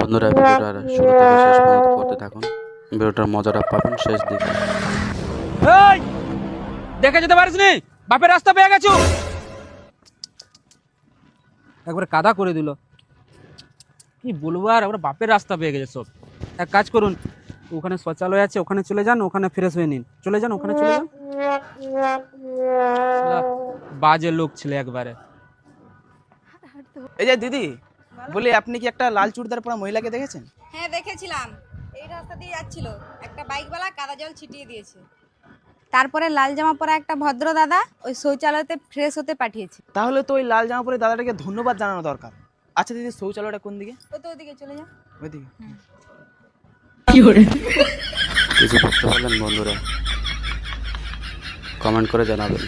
বন্ধুরা ভিডিওটার শুরু থেকে শেষ পর্যন্ত করতে থাকুন। ভিডিওটার মজাটা পাবেন শেষ দিকে। দেখে যেতে পারিস নি? বাপের রাস্তা পেয়ে গেছো? একবারে কাদা করে দিল। কি বলব আর একবার বাপের রাস্তা পেয়ে গেছে সব। এক কাজ করুন, ওখানে শৌচালয় আছে, ওখানে চলে যান, ওখানে ফ্রেশ হয়ে নিন। চলে যান, ওখানে চলে যান। বাজে লোক ছিল একবারে। এই যে দিদি বলি আপনি কি একটা লাল চুড়িদার পরা মহিলাকে দেখেছেন? হ্যাঁ দেখেছিলাম। এই রাস্তা দিয়ে যাচ্ছিল। একটা বাইকওয়ালা কাদা জল ছিটিয়ে দিয়েছে। তারপরে লাল জামা পরা একটা ভদ্র দাদা ওই শৌচালয়তে ফ্রেশ হতে পাঠিয়েছে। তাহলে তো ওই লাল জামা পরে দাদাটাকে ধন্যবাদ জানানো দরকার। আচ্ছা দিদি শৌচালয়টা কোন দিকে? ও তো ওদিকে চলে যা ওইদিকে। কিছু বুঝতে পারলেন বন্ধুরা? কমেন্ট করে জানাবেন।